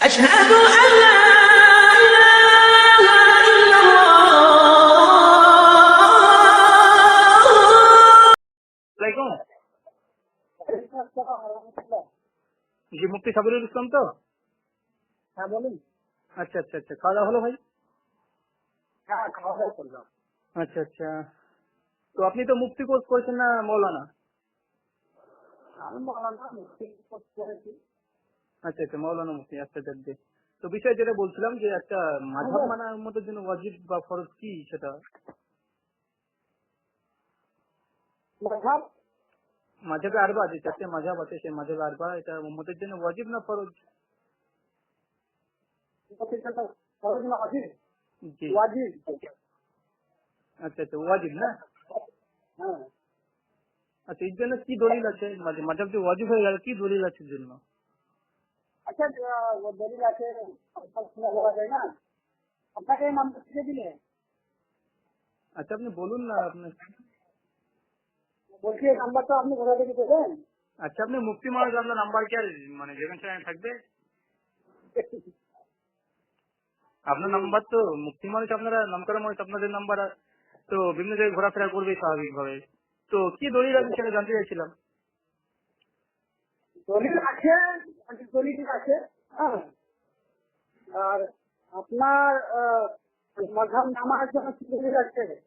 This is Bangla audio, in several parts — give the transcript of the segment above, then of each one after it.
أشهد أن لا إله إلا الله আলাইকুম জি মুফতি সাবিরুল ইসলাম তো হ্যাঁ বলুন আচ্ছা আচ্ছা আচ্ছা খাওয়া দাওয়া হলো ভাই হ্যাঁ খাওয়া দাওয়া করলাম আচ্ছা আচ্ছা তো আপনি তো মুফতি কোর্স করেছেন না মৌলানা আমি মৌলানা মুফতি কোর্স করেছি আচ্ছা আচ্ছা মৌলানা মুফতি আচ্ছা তো বিষয় যেটা বলছিলাম যে একটা মাঝাব মানার মতো জন্য ওয়াজিব বা ফরজ কি সেটা? আরবা যে চারটে আছে সেই আরবা এটা উম্মতের জন্য ওয়াজিব না ফরজ? ফরজ না ওয়াজিব? জি। ওয়াজিব। আচ্ছা আচ্ছা ওয়াজিব না? হ্যাঁ। আচ্ছা এর জন্য কি দলিল আছে? মাঝে মাঝাব যে ওয়াজিব হয়ে গেল কি দলিল আছে এর জন্য? আচ্ছা দলিল আছে না। আপনাকে শিখে দিলে? আচ্ছা আপনি বলুন না আপনার বলছি নাম্বারটা আপনি কোথা থেকে পেলেন? আচ্ছা আপনি মুক্তি মহারাজ আপনার নাম্বার কি আর মানে যেখানে সেখানে থাকবে? আপনার নাম্বার তো মুক্তি মানুষ আপনারা নাম করা মানুষ আপনাদের নাম্বার তো বিভিন্ন জায়গায় ঘোরাফেরা করবে স্বাভাবিক ভাবে তো কি দলিল আছে সেটা জানতে চাইছিলাম। দলিল আছে? দলিল আছে। হ্যাঁ। আর আপনার নামার জন্য কি দলিল আছে?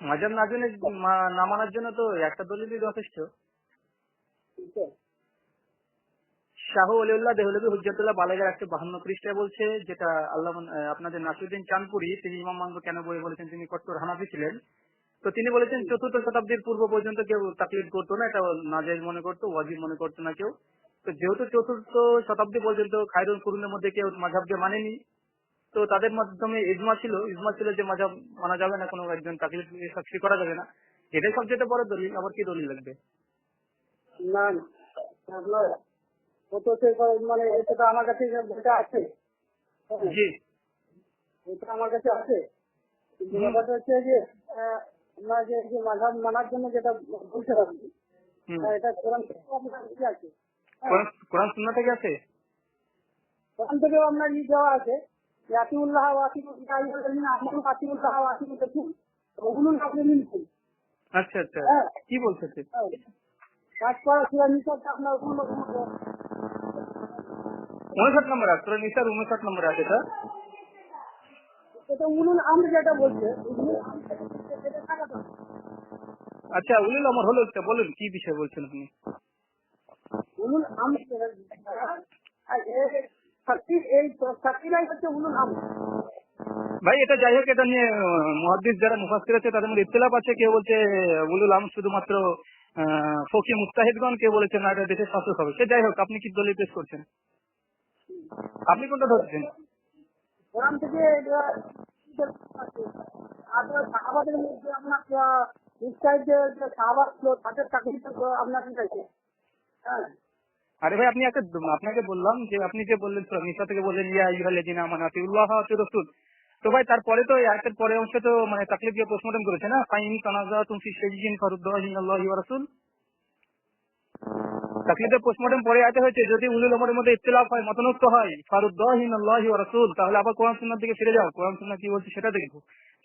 মাজার না জন্য মা- না মানার জন্য তো একটা দলিলই যথেষ্ট। ঠিক আছে? শাহ অলিউল্লাহ দেহলবি হুজ্জাতুল্লাহ বালেগার একশো বাহান্ন পৃষ্ঠায় বলছে যেটা আল্লাহ আপনাদের নাসিরুদ্দিন চাঁদপুরি তিনি ইমাম মানব কেন বই বলেছেন তিনি কট্টর হানাফি ছিলেন। তো তিনি বলেছেন চতুর্থ শতাব্দীর পূর্ব পর্যন্ত কেউ তাকলিদ করতো না এটা নাজাইজ মনে করতো ওয়াজিব মনে করতো না কেউ। তো যেহেতু চতুর্থ শতাব্দী পর্যন্ত খায়রুল কুরুনের মধ্যে কেউ মাঝাবকে মানেনি তো তাদের মাধ্যমে ইজমা ছিল। ইজমা ছিল যে মাঝাব মানা যাবে না কোনো একজন তাকলিদ সাক্ষী করা যাবে না। এটাই সবচেয়ে বড় দলিল আবার কি দলিল লাগবে? না মানে এটা আমার কাছে আছে। জি। এটা আমার কাছে আছে। হচ্ছে যে আহ, যে যে মাঝাব মানার জন্য যেটা বলছেন আপনি এটা কোরআন থেকে আপনার কি আছে হ্যাঁ, কোরআন সুন্নাহ থেকে আছে? কোরআন থেকেও আপনার ই দেওয়া আছে আমানু আতিউল্লাহ ওগুলো আপনি মিলছেন আচ্ছা আচ্ছা। হ্যাঁ। কি বলছে? কাজ করা সুরা নিচে আপনার উনষাট নম্বর আছে নিসার উনষাট নম্বর আছে এটা? যেটা বলছে। আচ্ছা আমার হলো একটা বলুন কি বিষয় বলছেন আপনি? ভাই এটা যাই হোক এটা নিয়ে মহাদিস যারা মুফাসির আছে তাদের মধ্যে ইতলাপ আছে। কেউ বলছে উলুল আম শুধুমাত্র ফকি মুস্তাহিদগণ কেউ বলেছে না এটা দেশের শাসক হবে। সে যাই হোক আপনি কি দলিল পেশ করছেন? আপনি কোনটা ধরছেন? থেকে মধ্যে আপনার যে ছিল তাদের আপনার আছে হ্যাঁ। আরে ভাই, আপনি একটা, আপনাকে বললাম যে, আপনি যে বললেন নিসা থেকে বললেন ইয়া ওয়া আতিউর রাসূল তো ভাই, তারপরে তো আয়াতের পরে অংশে তো মানে তাকলিফ দিয়ে পোস্টমর্টম করেছে না? ফাইন তানাজাতুম ফি শাইইন ফারুদ্দাহু তাকলিফের পোস্টমর্টম পরে আয়াতে হয়েছে যদি উলুল আমরের মধ্যে ইখতিলাফ হয় মতনৈক্য হয় ফারুদ্দাহু ইলাল্লাহি ওয়া রাসূল তাহলে আবার কোরআন সুন্নাহর দিকে ফিরে যাও। কোরআন সুন্নাহ কি বলছে সেটা দেখব।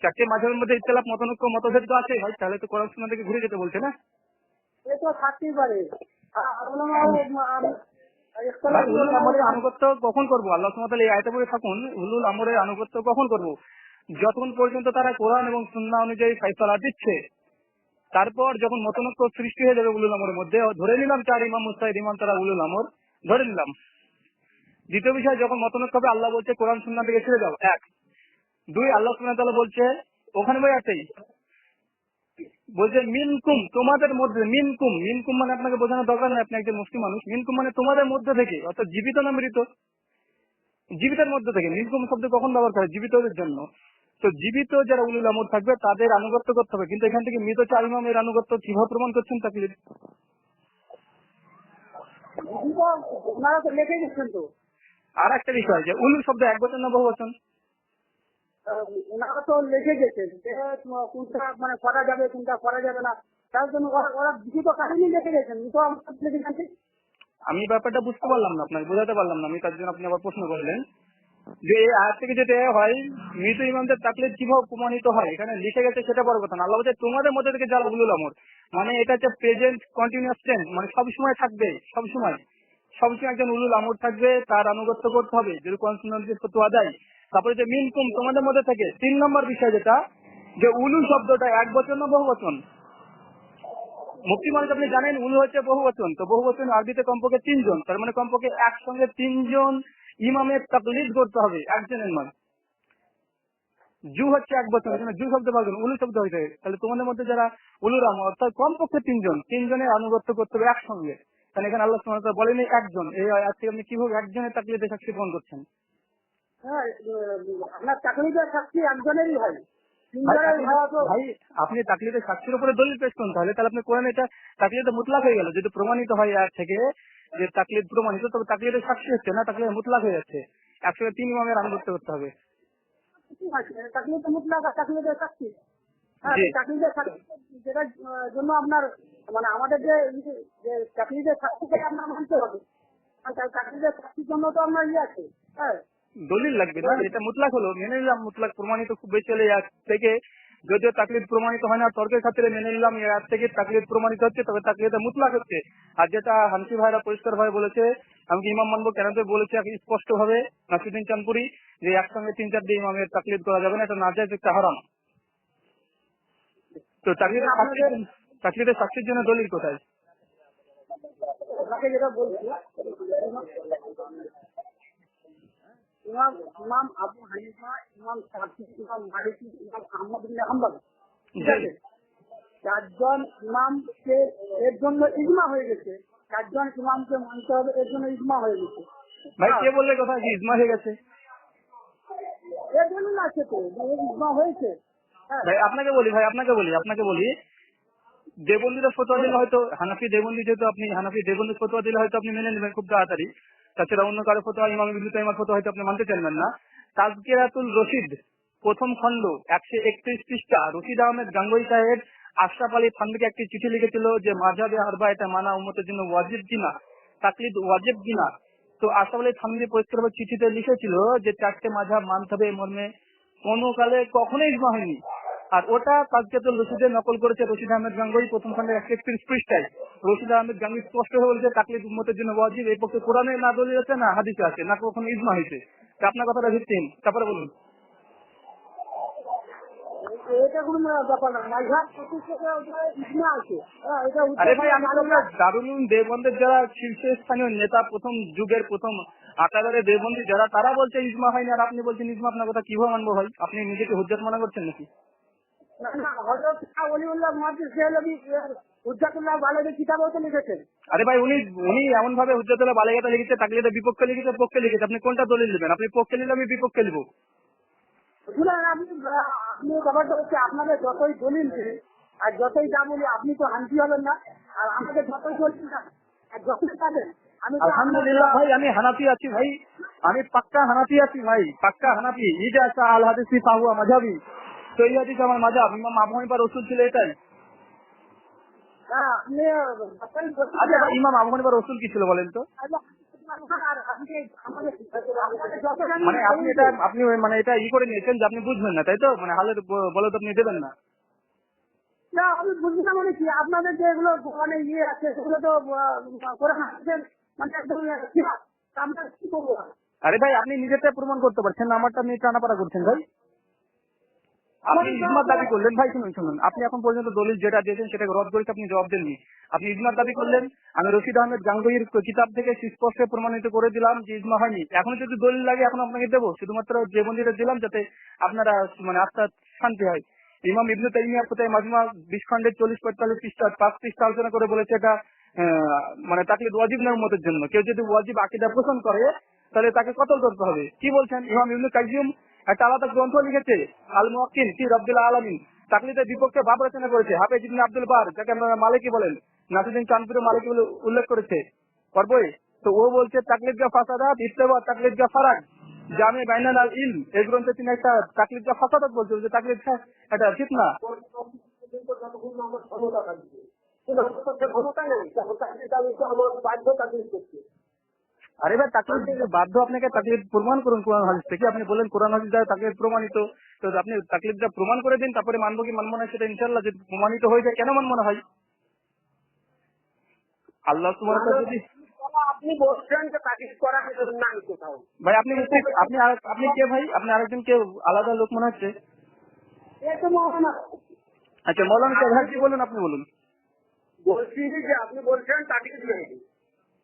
চারটে মাঝের মধ্যে ইখতিলাফ মতনৈক্য মতভেদ তো আছে ভাই তাহলে তো কোরআন সুন্নাহ দিকে ঘুরে যেতে বলছে না? এ তো থাকতেই পারে। আমরের আনুগত্য কখন করব? আল্লাহ সুবহানাহু এই আয়তে পড়ে থাকুন উলুল আমরের আনুগত্য কখন করব? যতক্ষণ পর্যন্ত তারা কোরআন এবং সুন্নাহ অনুযায়ী ফাইসালা দিচ্ছে তারপর যখন মতনৈক্য সৃষ্টি হয়ে যাবে উলুল আমরের মধ্যে ধরে নিলাম চার ইমাম মুস্তাহিদ, ইমাম তারা উলুল আমর, ধরে নিলাম। দ্বিতীয় বিষয়, যখন মতনৈক্য হবে, আল্লাহ বলছে, কোরআন সুন্নাহ থেকে ছেড়ে যাও এক। দুই, আল্লাহ তাআলা বলছে, ওখানে ভাই আছেই বলছে, মিনকুম, তোমাদের মধ্যে, মিনকুম মিনকুম মানে আপনাকে বোঝানোর দরকার নেই, আপনি একজন মুসলিম মানুষ। মিনকুম মানে তোমাদের মধ্যে থেকে, অর্থাৎ জীবিত না মৃত? জীবিতের মধ্যে থেকে। মিনকুম শব্দ কখন ব্যবহার করে জীবিতদের জন্য। তো জীবিত যারা উলুল আমর থাকবে তাদের আনুগত্য করতে হবে। কিন্তু এখান থেকে মৃত চার ইমামের আনুগত্য কীভাবে প্রমাণ করছেন তাকে গেছেন আর একটা বিষয় যে উলুল শব্দ এক বছর না বহু বচন? ওনারা তো লিখে গেছেন কোনটা মানে করা যাবে কোনটা করা যাবে না। তার জন্য ওরা ওরা লিখিত কাহিনী লিখে গেছেন তো আমার লিখে আমি ব্যাপারটা বুঝতে পারলাম না আপনাকে বোঝাতে পারলাম না। আমি তার জন্য আপনি আবার প্রশ্ন করলেন। যে এই আয়াত থেকে যেটা হয়, মৃত ইমামদের তাকলিদ কীভাবে প্রমাণিত হয়, এখানে লিখে গেছে সেটা বড় কথা আল্লাহ বলছে, তোমাদের মধ্যে থেকে যারা উলুল আমর মানে এটা হচ্ছে প্রেজেন্ট কন্টিনিউয়াস টেন্স মানে সব সময় থাকবে, সব সময়। সবসময় একজন উলুল আমর থাকবে, তার আনুগত্য করতে হবে যদি তারপরে যে মিনকুম, তোমাদের মধ্যে থেকে, তিন নম্বর বিষয় যেটা, যে উলু শব্দটা এক বচন না বহু বচন মুক্তি মানে আপনি জানেন উলু হচ্ছে বহু বচন তো বহু বচন আরবিতে কমপক্ষে তিনজন, তার মানে কমপক্ষে একসঙ্গে তিনজন ইমামের তাকলিদ করতে হবে একজনের নয় জু হচ্ছে এক বছর জু শব্দ পাবেন উলু শব্দ হয়েছে তাহলে তোমাদের মধ্যে যারা উলুরাম অর্থাৎ কমপক্ষে তিনজন তিনজনের আনুগত্য করতে হবে একসঙ্গে। তাহলে এখানে আল্লাহ সুবহানাহু বলেনি একজন। এই আজকে আপনি কীভাবে একজনের তাকলিদে সাক্ষী প্রমাণ করছেন? হ্যাঁ আপনার চাকরিদের সাক্ষী একজনেরই হয় ভাই, আপনি- হওয়া তো ভাই আপনি তাকলিদের সাক্ষীর উপরে দলিল পেশ করুন তাহলে তাহলে আপনি কোরআন এটা তাকলিদে মুতলাক হয়ে গেল। যদি প্রমাণিত হয় আর থেকে যে তাকলিদ প্রমাণিত তবে তাকলিদের সাক্ষী হচ্ছে না? তাকলিদ মুতলাক হয়ে যাচ্ছে। একসঙ্গে তিন ইমামের আনুগত্য করতে হবে। ঠিক আছে চাকরি মুতলাক আর চাকরিদের সাক্ষী। হ্যাঁ জি। সাক্ষী। যেটার জন্য আপনার মানে আমাদের যে চাকরিদের সাক্ষীকে আপনার মানতে হবে। চাকরিদের সাক্ষীর জন্য তো আপনার ইয়ে আছে। হ্যাঁ। দলিল লাগবে না? এটা মুতলাক হলো। মেনে নিলাম মুতলাক প্রমাণিত খুব বেশি হলে এক থেকে যদিও তাকলিদ প্রমাণিত হয় না, তর্কের খাতিরে মেনে নিলাম, এর থেকে তাকলিদ প্রমাণিত হচ্ছে, তবে তাকলিদে মুতলাক হচ্ছে। আর যেটা হানফি ভাইরা পরিষ্কার ভাবে বলেছে আমি ইমাম মানবো কেন বলেছে স্পষ্ট ভাবে নাসিরুদ্দিন চাঁদপুরি, যে একসঙ্গে তিন চারটে ইমামের তাকলিদ করা যাবে না, এটা না যায় একটা হারাম। তো তাকলিদের তাকলিদের সাক্ষীর জন্য দলিল কোথায়? আপনাকে যেটা বলছি ইমাম ইমাম আবু হানিফা ইমাম শাফি ইমাম মালিকি ইমাম আহমদ হাম্বল। ঠিক আছে? চারজন ইমামকে এর জন্য ইজমা হয়ে গেছে। চারজন ইমামকে মানতে হবে এর জন্য ইজমা হয়ে গেছে। ভাই কে বললে কথা কি ইজমা হয়ে গেছে? এর জন্য আছে তো যে ইজমা হয়েছে। হ্যাঁ। ভাই আপনাকে বলি ভাই আপনাকে বলি আপনাকে বলি। দেবন্দিরা ফতোয়া দিলে হয়তো হানাফি দেবন্দি যেহেতু আপনি হানাফি দেবন্দি ফতোয়া দিলে হয়তো আপনি মেনে নেবেন খুব তাড়াতাড়ি। তাছাড়া অন্য কারও ফতোয়া ইমাম ইবনু তাইমার ফতোয়া হয়তো আপনি মানতে চাইবেন না। তাজকিরাতুল রশিদ, প্রথম খণ্ড, একশো একত্রিশ পৃষ্ঠা, রশিদ আহমেদ গাঙ্গুই সাহেব, আশরাফ আলী থানবিকে একটি চিঠি লিখেছিল যে মাঝাবে আরবা, এটা মানা উম্মতের জন্য ওয়াজিব কিনা? তাকলিদ ওয়াজিব কিনা? তো আশরাফ আলী থানবি পরিষ্কারভাবে চিঠিতে লিখেছিল যে, চারটে মাঝাব মানতে হবে মর্মে। কোনো কালে কখনোই ইজমা হয়নি। আর ওটা তাজকাতুল রশিদে নকল করেছে রশিদ আহমেদ গাঙ্গুই প্রথম খণ্ডের একশো একত্রিশ পৃষ্ঠায়। রশিদ আহমেদ গাঙ্গুই স্পষ্ট হয়ে বলেছে তাকলিদ উম্মতের জন্য ওয়াজিব। এই পক্ষে কোরআনে না দলিল আছে না হাদিসে আছে না কখনো ইজমা হয়েছে। আপনার কথাটা ভিত্তিহীন। তারপরে বলুন। হ্যাঁ এটা আরে ভাই আমি উত্তর বললাম দারুল উলুম দেওবন্দের যারা শীর্ষস্থানীয় নেতা প্রথম যুগের প্রথম আকাদারে দেওবন্দি যারা তারা বলছে ইজমা হয়নি আর আপনি বলছেন ইজমা আপনার কথা কীভাবে মানবো ভাই? আপনি নিজেকে হুজ্জত মনে করছেন নাকি? হুজ্জাতুল্লাহ কিতাবেও তো লিখেছেন। আরে ভাই উনি উনি এমন ভাবে হুজ্জতুল্লাহ লিখেছে তাকলিদের বিপক্ষে লিখেছে পক্ষে লিখেছে। আপনি কোনটা দলিল নেবেন আপনি পক্ষে নিলে আমি বিপক্ষে নিবো। শুনুন আপনি আপনি ব্যাপারটা হচ্ছে আপনাদের যতই দলিল আর যতই যা বলি আপনি তো হানফি হবেন না আর আমাদের যতই দেন আর যতই পাবেন তো আলহামদুলিল্লাহ ভাই আমি হানাফি আছি ভাই। আমি পাক্কা হানাফি আছি ভাই পাক্কা হানাফি। ইজা আল হাদিসি পাহুয়া মাঝাবি এই হাদিস আমার মাঝাব ইমাম আবু রসুল ছিল এটাই হ্যাঁ, আচ্ছা ইমাম আবু রসুল কি ছিল বলেন তো? জানি মানে আপনি এটা আপনি মানে এটা ই করে নিয়েছেন যে আপনি বুঝবেন না তাই তো? মানে হালের ব- বলে তো আপনি দেবেন না। না আমি বুঝি না মানে কি আপনাদের যেগুলো মানে ইয়ে আছে সেগুলো তো করে হাসছেন। মানে একদম ইয়ে, আমরা কি করব? আরে ভাই আপনি নিজেরটা প্রমাণ করতে পারছেন আমারটা আপনি টানাপাড়া করছেন ভাই। আপনি ইজমার দাবি করলেন। ভাই শুনুন শুনুন। আপনি এখন পর্যন্ত দলিল যেটা দিয়েছেন সেটাকে রদ করে আপনি জবাব দেননি। আপনি ইজমার দাবি করলেন। আমি রশিদ আহমেদ গাঙ্গুইয়ের কিতাব থেকে সুস্পষ্ট প্রমাণিত করে দিলাম যে ইজমা হয়নি। এখন যদি দলিল লাগে এখন আপনাকে দেবো। শুধুমাত্র যে বন্দিটা দিলাম যাতে আপনারা মানে আত্মার শান্তি হয়। ইমাম ইবনু তাইমিয়া কোথায় মাজমা বিশ খন্ডের চল্লিশ পঁয়তাল্লিশ পৃষ্ঠা পাঁচ পৃষ্ঠা আলোচনা করে বলেছে এটা আহ, মানে তাকে ওয়াজিব না উম্মতের জন্য। কেউ যদি ওয়াজিব আকিদা পোষণ করে তাহলে তাকে কতল করতে হবে? কি বলছেন ইমাম ইবনু কাইজিম একটা আলাদা গ্রন্থ লিখেছে আল মুয়াক্কিল ফি রব্দুল আলামিন। তাকলিদের বিপক্ষে ভাব রচনা করেছে, হাফেজ ইবনে আব্দুল বার, যাকে আমরা মালিকি বলেন। নাসিরুদ্দিন চাঁদপুরে মালিকি বলে উল্লেখ করেছে। তো ও বলছে তাকলিদ গা ফাসাদাত তাকলিদ গা ফারাক জামে বাইনাল আল ইল এই গ্রন্থে তিনি একটা তাকলিদ গা ফাসাদাত বলছে যে তাকলিদ তখন তাকলিদ আমি তো আমার করছি আরে ভাই তাকলিদ বাধ্য আপনাকে তাকলিদ প্রমাণ করুন কোরআন হাদিস থেকে। আপনি বললেন কোরআন হাদিস দ্বারা তাকলিদ প্রমাণিত। তো আপনি তাকলিদটা প্রমাণ করে দিন তারপরে মানবো কি মানবো না সেটা ইনশাল্লাহ যদি প্রমাণিত হয়ে যায় কেন মানবো না ভাই? আল্লাহ তোমার যদি আপনি বলছেন যে তাকলিদ করা নাই কোথাও? ভাই আপনি আপনি আপনি কে ভাই? আপনি আরেকজন কে আলাদা লোক মনে হচ্ছে? আচ্ছা মৌলানা কে ভাই কি বলুন আপনি বলুন। বলছি যে আপনি বলছেন তাকলিদ নেই।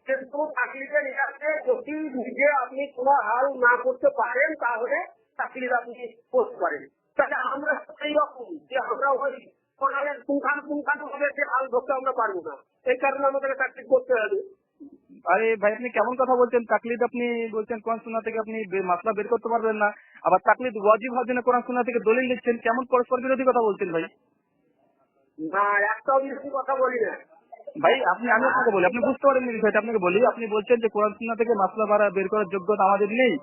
কিন্তু তাকলিদের নিরাশে যদি নিজে আপনি কোনো হাল না করতে পারেন তাহলে তাকলিদ আপনি পোস্ট করেন তাহলে আমরা সেই রকম যে আমরা ওই কোরআনের ভাবে হাল ধরতে আমরা পারব না। এই কারণে আমাদের করতে হবে। আরে ভাই আপনি কেমন কথা বলছেন? তাকলিদ আপনি বলছেন কোরআন সুন্না থেকে আপনি মাসলা বের করতে পারবেন না। আবার তাকলিদ ওয়াজিব হওয়ার জন্য কোরআন সুন্না থেকে দলিল দিচ্ছেন। কেমন পরস্পর বিরোধী কথা বলছেন ভাই? না একটাও বেশি কথা বলি না। ভাই আপনি আমি আপনাকে বলি আপনি বুঝতে পারেন বিষয়টা আপনাকে বলি। আপনি বলছেন যে কোরআন সুন্না থেকে মাসলা ভাড়া বের করার যোগ্যতা আমাদের নেই।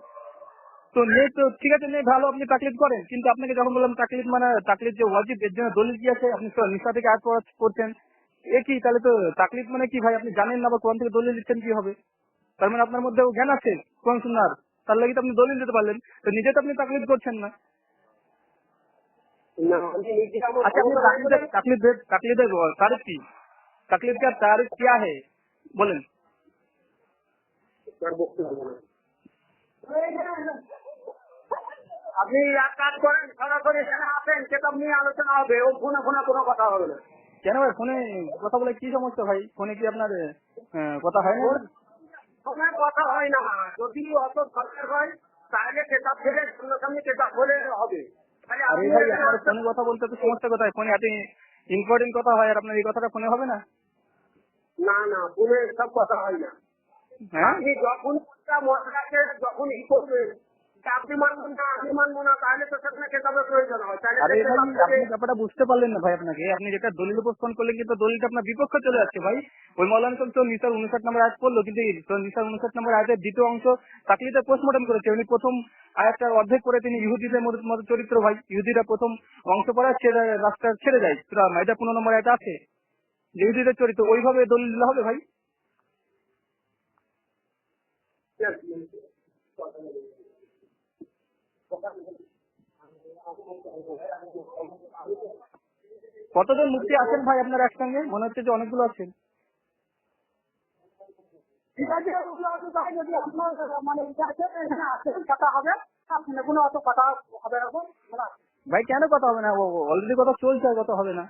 তো নেই তো ঠিক আছে নেই ভালো আপনি তাকলিদ করেন। কিন্তু আপনাকে যখন বললাম তাকলিদ মানে তাকলিদ যে ওয়াজিব এর জন্য দলিল কি আছে? আপনি নিশা থেকে আর করছেন। এ কি তাহলে তো তাকলিদ মানে কি ভাই? আপনি জানেন না বা কোরআন থেকে দলিল দিচ্ছেন কি হবে? তার মানে আপনার মধ্যে জ্ঞান আছে কোরআন সুন্নার তার লাগে তো আপনি দলিল দিতে পারলেন। তো নিজে তো আপনি তাকলিদ করছেন না। আচ্ছা আপনি তাকলিদের তাকলিদের তারিখ কি? ताकलीद ताकलीद ताकलीद तारीफ की ताकलीद का तारीफ क्या है बोलें তার বক্তব্য না। আপনি এক কাজ করেন সরাসরি এখানে আসেন কেতাব নিয়ে আলোচনা হবে ও ফোনে ফোনে কোনো কথা হবে না কেন ভাই ফোনে কথা বলে কি সমস্যা ভাই ফোনে কি আপনার আহ, কথা হয় না ফোনে কথা হয় না যদি অত দরকার হয় তাহলে কেতাব থেকে সামনাসামনি কেতাব হলে হবে তাহলে আরে আপনি ভাই এখানে আমার আসেন। ফোনে কথা বলতে তো সমস্যা কোথায় ফোনে এত ইম্পর্টেন্ট কথা হয় আর আপনার এই কথাটা ফোনে হবে না না না ফোনে সব কথা হয় না। হ্যাঁ? আপনি যখন মশলাকে যখন ই করবেন আপনি মানবেন না আমি মানবো না তাহলে তো সেখানে কেতাবের প্রয়োজন হয়। তাহলে আরে সে ভাই কেতাব আপনি ব্যাপারটা বুঝতে পারলেন না ভাই আপনাকে। আপনি যেটা দলিল উপস্থাপন করলেন কিন্তু দলিলটা আপনার বিপক্ষে চলে যাচ্ছে ভাই। ওই মৌলানা তো নিসার উনষাট নম্বর আয়াত পড়ল কিন্তু নিসার উনষাট নম্বর আয়াতের দ্বিতীয় অংশ পোস্টমর্টম করেছে। উনি প্রথম অর্ধেক করে তিনি ইহুদিদের মতো চরিত্র ভাই। ইহুদিরা প্রথম অংশ পড়া ছেড়ে রাস্তা ছেড়ে যায়। মাইদা পনেরো নম্বর আয়াত আছে। ইহুদিদের চরিত্র ওইভাবে দলিল দিলে হবে ভাই? কতজন মুক্তি আছেন ভাই আপনার একসঙ্গে? মনে হচ্ছে যে অনেকগুলো আছেন। ঠিক আছে ওগুলো অত তাই যদি আপনার মানে ইচ্ছা আছে কথা হবে। কোনো অত কথা হবে না না ভাই কেন কথা হবে না? অলরেডি কথা চলছে কথা হবে না।